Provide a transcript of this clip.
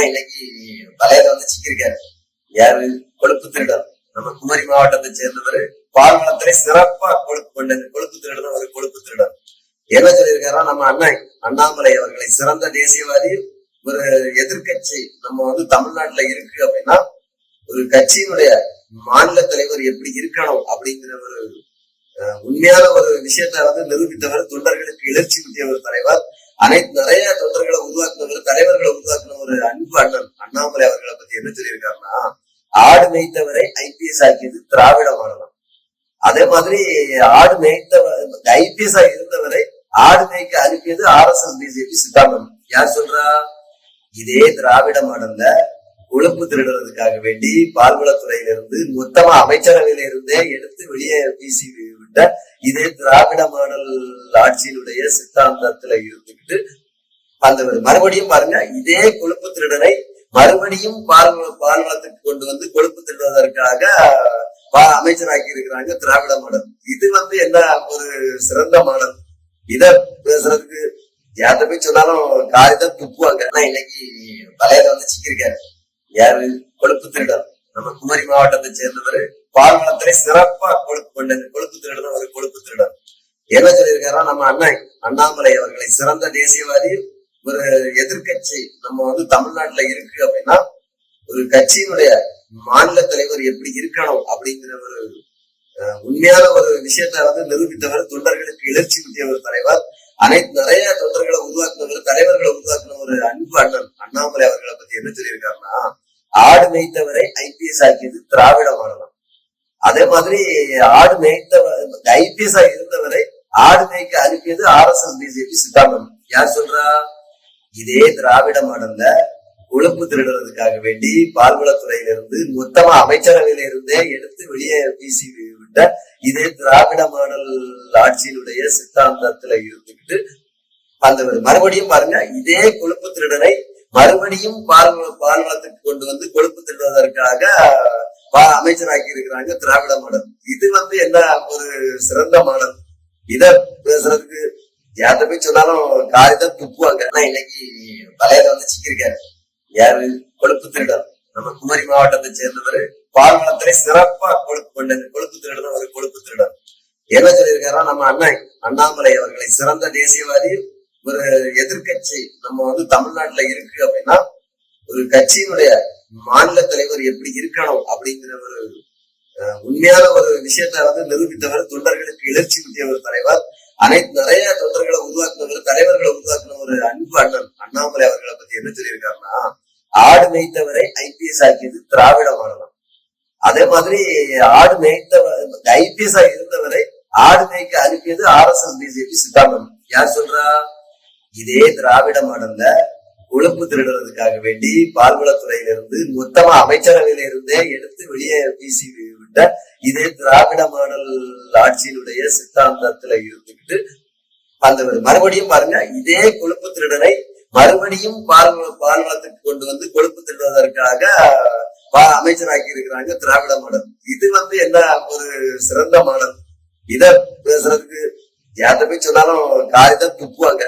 ஆனா இன்னைக்கு தலையில வந்து சிக்கிருக்காரு யாரு? கொழுப்பு திருடன் நம்ம குமரி மாவட்டத்தை சேர்ந்தவர் பால்வளத்திலே சிறப்பா கொழுப்பு கொண்டது கொழுப்பு திருடன் ஒரு கொழுப்பு திருடன் என்ன சொல்லியிருக்காரா நம்ம அண்ணன் அண்ணாமலை அவர்களை சிறந்த தேசியவாதி ஒரு எதிர்கட்சி நம்ம வந்து தமிழ்நாட்டுல இருக்கு அப்படின்னா ஒரு கட்சியினுடைய மாநில தலைவர் எப்படி இருக்கணும் அப்படிங்கிற ஒரு உண்மையான ஒரு விஷயத்த வந்து நிரூபித்தவர் தொண்டர்களுக்கு எழுச்சி ஊட்டிய ஒரு தலைவர். அனைத்து நிறைய தொண்டர் உருவாக்குனவர் தலைவர்களை உருவாக்குன ஒரு அன்பு அண்ணன் அண்ணாமலை அவர்களை பத்தி என்ன சொல்லியிருக்காருன்னா ஆடு மேய்த்தவரை ஐபிஎஸ் ஆக்கியது திராவிட மாடலம். அதே மாதிரி ஆடு மேய்த்தவர் ஐபிஎஸ் ஆகி இருந்தவரை ஆடு மேய்க்க அனுப்பியது ஆர் எஸ் எஸ் பிஜேபி சித்தாந்தம். யார் சொல்றா? இதே திராவிட மாடல்ல கொழுப்பு திருடுறதுக்காக வேண்டி பால்வளத்துறையிலிருந்து மொத்தமா அமைச்சரவையில இருந்தே எடுத்து வெளியே வீசி விட்ட இதே திராவிட மாடல் ஆட்சியினுடைய சித்தாந்தத்துல இருந்துகிட்டு அந்த மறுபடியும் பாருங்க இதே கொழுப்பு திருடனை மறுபடியும் பால் பால்வளத்துக்கு கொண்டு வந்து கொழுப்பு திட்டுவதற்காக பா- அமைச்சராக்கி இருக்கிறாங்க திராவிட மாடல். இது வந்து என்ன ஒரு சிறந்த மாடல்? இத பேசுறதுக்கு யார்கிட்ட போய் சொன்னாலும் காரிதான் துப்புவாங்க. ஆனா இன்னைக்கு தலையில வந்து சிக்கிருக்காரு யாரு? கொழுப்பு திருடன் நம்ம குமரி மாவட்டத்தை சேர்ந்தவர். பால்வளத்திலே சிறப்பா கொழுப்பு கொண்டது கொழுப்பு திருடன் ஒரு கொழுப்பு திருடன் என்ன சொல்லியிருக்காரா நம்ம அண்ணன் அண்ணாமலை அவர்களை சிறந்த தேசியவாதி ஒரு எதிர்க்கட்சி நம்ம வந்து தமிழ்நாட்டுல இருக்கு அப்படின்னா ஒரு கட்சியினுடைய மாநில தலைவர் எப்படி இருக்கணும் அப்படிங்கிற ஒரு உண்மையான ஒரு விஷயத்த வந்து நிரூபித்தவர் தொண்டர்களுக்கு எழுச்சி ஊட்டிய ஒரு தலைவர் அனைத்து நிறைய தொண்டர்களை உருவாக்குனவர் தலைவர்களை உருவாக்கின ஒரு அன்பு அண்ணன் அண்ணாமலை அவர்களை பத்தி என்ன சொல்லியிருக்காருன்னா ஆடு மேய்த்தவரை ஐபிஎஸ் ஆக்கியது திராவிட மாடலம். அதே மாதிரி ஆடு மேய்த்தவர் ஐபிஎஸ் ஆகி இருந்தவரை ஆடு மேய்க்க அனுப்பியது ஆர் எஸ் எஸ் பிஜேபி சித்தாந்தம் யார் சொல்றா? இதே திராவிட மாடல்ல கொழுப்பு திருடுறதுக்காக வேண்டி பால்வளத்துறையிலிருந்து மொத்தமா அமைச்சரவையில இருந்தே எடுத்து வெளியே வீசி விட்ட இதே திராவிட மாடல் ஆட்சியினுடைய சித்தாந்தத்துல இருந்துகிட்டு அந்த மறுபடியும் பாருங்க இதே கொழுப்பு திருடனை மறுபடியும் பால் பால்வளத்துக்கு கொண்டு வந்து கொழுப்பு திருடுவதற்காக பா- அமைச்சராக்கி இருக்கிறாங்க திராவிட மாடல். இது வந்து என்ன ஒரு சிறந்த மாடல்? இத பேசுறதுக்கு யார்கிட்ட போய் சொன்னாலும் காரியத்தை துப்புவாங்க. ஆனா இன்னைக்கு தலையில வந்து சிக்கிருக்காரு யாரு? கொழுப்பு திருடன் நம்ம குமரி மாவட்டத்தை சேர்ந்தவர் பால்வளத்திலே சிறப்பா கொழுப்பு கொண்டது கொழுப்பு திருடம் ஒரு கொழுப்பு திருடன் என்ன சொல்லியிருக்காரா நம்ம அண்ணன் அண்ணாமலை அவர்களை சிறந்த தேசியவாதி ஒரு எதிர்கட்சி நம்ம வந்து தமிழ்நாட்டுல இருக்கு அப்படின்னா ஒரு கட்சியினுடைய மாநில தலைவர் எப்படி இருக்கணும் அப்படிங்கிற ஒரு அஹ், உண்மையான ஒரு விஷயத்த வந்து நிரூபித்தவர் தொண்டர்களுக்கு எழுச்சி ஊட்டிய ஒரு தலைவர் அனைத்து நிறைய தொண்டர்களை உருவாக்குனவர் தலைவர்களை உருவாக்குன ஒரு அன்பு அண்ணன் அண்ணாமலை அவர்களை பத்தி என்ன சொல்லியிருக்காருன்னா ஆடு மேய்த்தவரை ஐபிஎஸ் ஆக்கியது திராவிட மாடலம் அதே மாதிரி ஆடு மேய்த்தவர் ஐபிஎஸ் ஆகி இருந்தவரை ஆடு மேய்க்க அனுப்பியது ஆர் எஸ் எஸ் பிஜேபி சித்தாந்தம். யார் சொல்றா? இதே திராவிட மாடல்ல கொழுப்பு திருடுறதுக்காக வேண்டி பால்வளத்துறையிலிருந்து மொத்தமா அமைச்சரவையில இருந்தே எடுத்து வெளியே வீசி விட்ட இதே திராவிட மாடல் ஆட்சியினுடைய சித்தாந்தத்துல இருந்துகிட்டு அந்த மறுபடியும் பாருங்க இதே கொழுப்பு திருடனை மறுபடியும் பால் பால்வளத்துக்கு கொண்டு வந்து கொழுப்பு திட்டுவதற்காக பா- அமைச்சராக்கி இருக்கிறாங்க திராவிட மாடல். இது வந்து என்ன ஒரு சிறந்த மாடல்? இத பேசுறதுக்கு யார்கிட்ட போய் சொன்னாலும் காரியத்தை துப்புவாங்க.